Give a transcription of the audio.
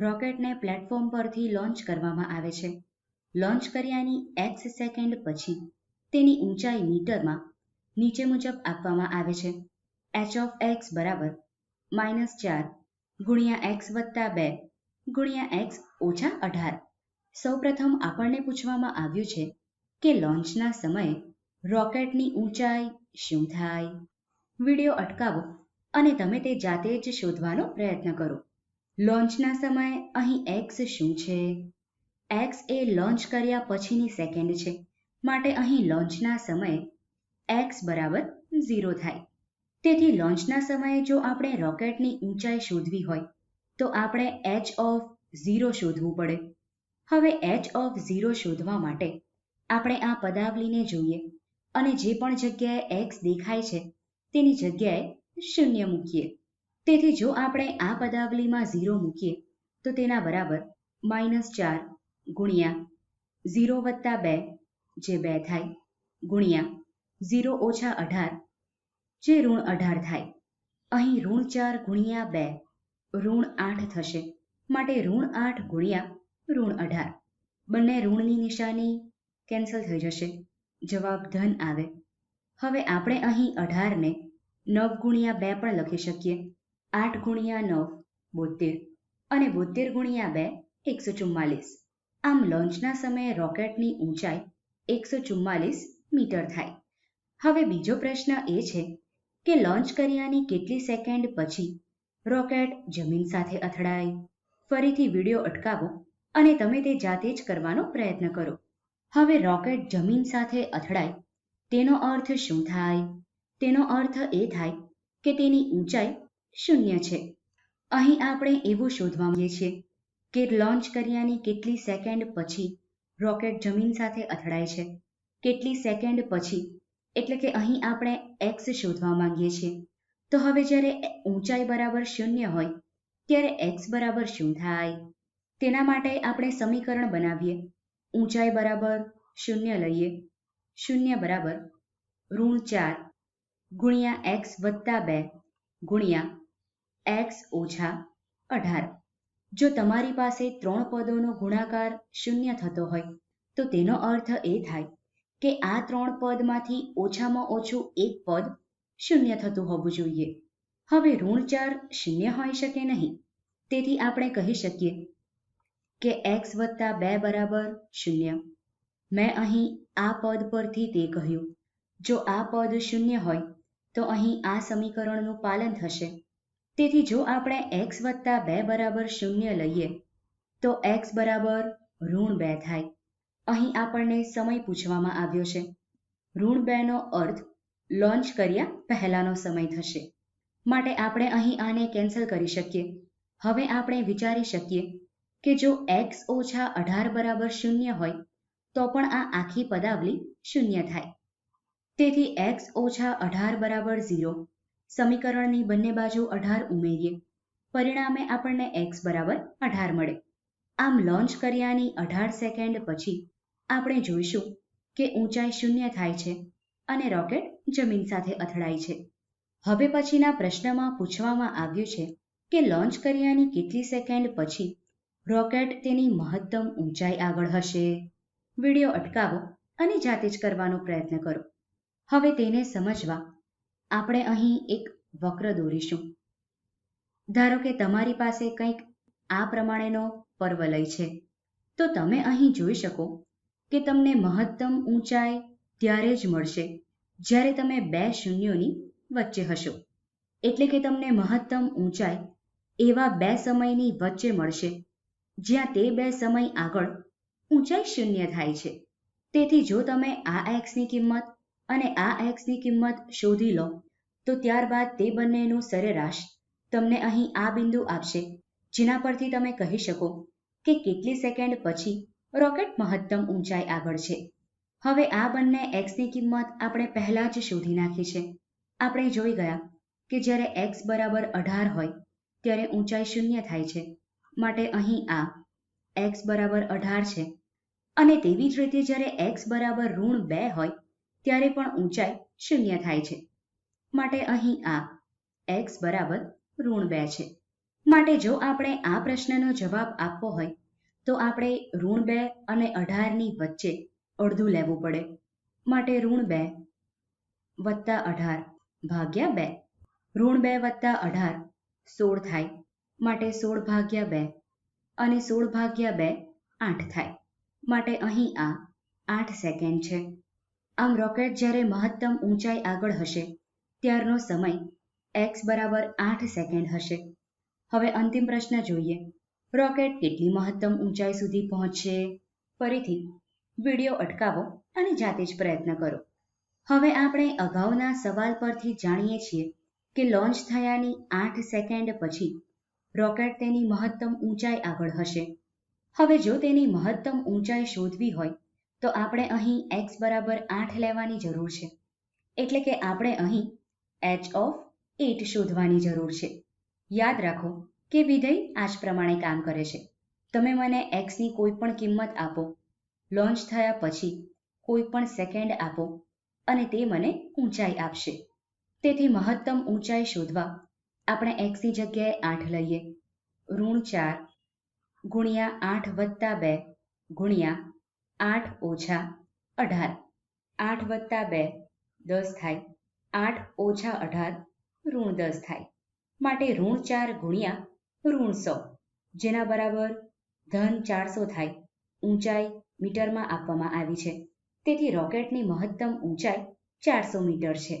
રોકેટને platform પરથી launch કરવામાં આવે છે. લોન્ચ કર્યાની એક્સ સેકન્ડ પછી તેની ઊંચાઈ મીટરમાં નીચે મુજબ આપવામાં આવે છે. એચ ઓફ એક્સ બરાબર માઇનસ ચાર ગુણ્યા એક્સ વત્તા બે ગુણ્યા એક્સ ઓછા અઢાર. સૌપ્રથમ આપણને પૂછવામાં આવ્યું છે કે લોન્ચના સમયે રોકેટની ઊંચાઈ શું થાય? વીડિયો અટકાવો અને તમે તે જાતે જ શોધવાનો પ્રયત્ન કરો. લોન્ચના સમયે અહીં એક્સ શું છે? એક્સ એ લોન્ચ કર્યા પછીની સેકન્ડ છે. માટે અહીં લોન્ચના સમયે એક્સ બરાબર ઝીરો થાય. તેથી લોન્ચના સમયે જો આપણે રોકેટની ઊંચાઈ શોધવી હોય, તો આપણે એચ ઓફ ઝીરો શોધવું પડે. હવે એચ ઓફ ઝીરો શોધવા માટે આપણે આ પદાવલીને જોઈએ અને જે પણ જગ્યાએ એક્સ દેખાય છે, તેની જગ્યાએ શૂન્ય મૂકીએ. તેથી જો આપણે આ પદાવલીમાં ઝીરો મૂકીએ, તો તેના બરાબર માઇનસ ચાર ગુણ્યા ઝીરો વત્તા બે જે બે થાય, ગુણ્યા ઝીરો ઓછા અઢાર જે ઋણ અઢાર થાય. અહીં ઋણ ચાર ગુણ્યા બે ઋણ આઠ થશે, માટે ઋણ આઠ ગુણ્યા ઋણ અઢાર. બંને ઋણની નિશાની કેન્સલ થઈ જશે, જવાબ ધન આવે. હવે આપણે અહીં અઢારને નવ ગુણ્યા બે પણ લખી શકીએ. આઠ ગુણ્યા નવ, બોતેર અને બોતેર ગુણ્યા બે, એકસો ચુમ્માલીસ. આમ લોન્ચના સમયે રોકેટની ઊંચાઈ એકસો ચુમ્માલીસ મીટર થાય. હવે બીજો પ્રશ્ન એ છે કે લોન્ચ કર્યાની કેટલી સેકન્ડ પછી રોકેટ જમીન સાથે અથડાય? ફરીથી વીડિયો અટકાવો અને તમે તે જાતે જ કરવાનો પ્રયત્ન કરો. હવે રોકેટ જમીન સાથે અથડાય, તેનો અર્થ શું થાય? તેનો અર્થ એ થાય કે તેની ઊંચાઈ શૂન્ય છે. અહીં આપણે એવું શોધવા માંગીએ છીએ કે લોન્ચ કર્યાની કેટલી સેકન્ડ પછી રોકેટ જમીન સાથે અથડાય છે. કેટલી સેકન્ડ પછી? એટલે કે અહીં આપણે એક્સ શોધવા માંગીએ છીએ. તો હવે જ્યારે ઊંચાઈ બરાબર શૂન્ય હોય, ત્યારે એક્સ બરાબર શું થાય? તેના માટે આપણે સમીકરણ બનાવીએ. ઊંચાઈ બરાબર શૂન્ય લઈએ. શૂન્ય બરાબર ઋણ ચાર ગુણ્યા એક્સ વત્તા બે ગુણ્યા એક્સ ઓછા અઢાર. જો તમારી પાસે ત્રણ પદોનો ગુણાકાર શૂન્ય થતો હોય, તો તેનો અર્થ એ થાય કે આ ત્રણ પદમાંથી ઓછામાં ઓછું એક પદ શૂન્ય થતું હોવું જોઈએ. હવે ઋણ ચાર શૂન્ય હોઈ શકે નહીં. તેથી આપણે કહી શકીએ કે એક્સ વત્તા બે બરાબર શૂન્ય. મેં અહીં આ પદ પરથી તે કહ્યું. જો આ પદ શૂન્ય હોય, તો અહીં આ સમીકરણનું પાલન થશે. તેથી જો આપણે એક્સ વત્તા બે બરાબર શૂન્ય લઈએ, તો એક્સ બરાબર ઋણ બે થાય. અહીં આપણને સમય પૂછવામાં આવ્યો છે. ઋણ બેનો અર્થ લોન્ચ કર્યા પહેલાનો સમય થશે. માટે આપણે અહીં આને કેન્સલ કરી શકીએ. હવે આપણે વિચારી શકીએ કે જો એક્સ ઓછા અઢાર બરાબર શૂન્ય હોય, તો પણ આ આખી પદાવલી શૂન્ય થાય. તેથી એક્સ ઓછા અઢાર બરાબર ઝીરો સમીકરણની બંને બાજુ અઢાર ઉમેરીએ. પરિણામે આપણને એક્સ બરાબર અઢાર મળે. આમ લોન્ચ કર્યાની અઢાર સેકન્ડ પછી આપણે જોઈશું કે ઊંચાઈ શૂન્ય થાય છે અને રોકેટ જમીન સાથે અથડાય છે. હવે પછીના પ્રશ્નમાં પૂછવામાં આવ્યું છે કે લોન્ચ કર્યાની કેટલી સેકન્ડ પછી રોકેટ તેની મહત્તમ ઊંચાઈ આગળ હશે. વીડિયો અટકાવો અને જાતે જ કરવાનો પ્રયત્ન કરો. હવે તેને સમજવા આપણે અહીં એક વક્ર દોરીશું. ધારો કે તમારી પાસે કંઈક આ પ્રમાણેનો પર્વલય છે, તો તમે અહીં જોઈ શકો કે તમને મહત્તમ ઊંચાઈ ત્યારે જ મળશે જ્યારે તમે બે શૂન્યોની વચ્ચે હશો. એટલે કે તમને મહત્તમ ઊંચાઈ એવા બે સમયની વચ્ચે મળશે, જ્યાં તે બે સમય આગળ ઊંચાઈ શૂન્ય થાય છે. તેથી જો તમે આ એક્સની કિંમત અને આ એક્સની કિંમત શોધી લો તો ત્યારબાદ તે બંનેનું સરેરાશ તમને અહીં આ બિંદુ આપશે, જેના પરથી તમે કહી શકો કે કેટલી સેકન્ડ પછી રોકેટ મહત્તમ ઊંચાઈ આગળ છે. હવે આ બંને એક્સની કિંમત આપણે પહેલા જ શોધી નાખી છે. આપણે જોઈ ગયા કે જ્યારે એક્સ બરાબર અઢાર હોય, ત્યારે ઊંચાઈ શૂન્ય થાય છે. માટે અહીં આ એક્સ બરાબર અઢાર છે. અને તેવી જ રીતે જ્યારે એક્સ બરાબર ઋણ બે હોય, ત્યારે પણ ઊંચાઈ શૂન્ય થાય છે. માટે અહીં આ એક્સ બરાબર ઋણ બે છે. માટે જો આપણે આ પ્રશ્નનો જવાબ આપવો હોય, તો આપણે ઋણ બે અને અઢારની વચ્ચે અડધું લેવું પડે. માટે ઋણ બે વત્તા અઢાર ભાગ્યા બે. ઋણ બે વત્તા અઢાર સોળ થાય. માટે સોળ ભાગ્યા બે અને સોળ ભાગ્યા બે આઠ થાય. માટે અહીં આ આઠ સેકન્ડ છે. આમ રોકેટ જ્યારે મહત્તમ ઊંચાઈ આગળ હશે ત્યારનો સમય એક્સ બરાબર આઠ સેકન્ડ હશે. હવે અંતિમ પ્રશ્ન જોઈએ. રોકેટ કેટલી મહત્તમ ઊંચાઈ સુધી પહોંચશે? ફરીથી વીડિયો અટકાવો અને જાતે જ પ્રયત્ન કરો. હવે આપણે અગાઉના સવાલ પરથી જાણીએ છીએ કે લોન્ચ થયાની આઠ સેકન્ડ પછી રોકેટ તેની મહત્તમ ઊંચાઈ આગળ હશે. હવે જો તેની મહત્તમ ઊંચાઈ શોધવી હોય, તો આપણે અહીં એક્સ બરાબર આઠ લેવાની જરૂર છે. એટલે કે આપણે અહીં એચ ઓફ એટ શોધવાની જરૂર છે. યાદ રાખો કે વિધેય આ જ પ્રમાણે કામ કરે છે. તમે મને એક્સની કોઈ પણ કિંમત આપો. લોન્ચ થયા પછી કોઈ પણ સેકન્ડ આપો અને તે મને ઊંચાઈ આપશે. તેથી મહત્તમ ઊંચાઈ શોધવા આપણે એક્સની જગ્યાએ આઠ લઈએ. ઋણ ચાર ગુણ્યા આઠ વત્તા બે ગુણ્યા આઠ ઓછા અઢાર. આઠ વત્તા બે દસ થાય. આઠ ઓછા અઢાર ઋણ દસ થાય. માટે ઋણ ચાર ગુણ્યા ઋણ સો. જેના બરાબર ધન ચારસો થાય ઊંચાઈ મીટરમાં આપવામાં આવી છે. તેથી રોકેટની મહત્તમ ઊંચાઈ ચારસો મીટર છે.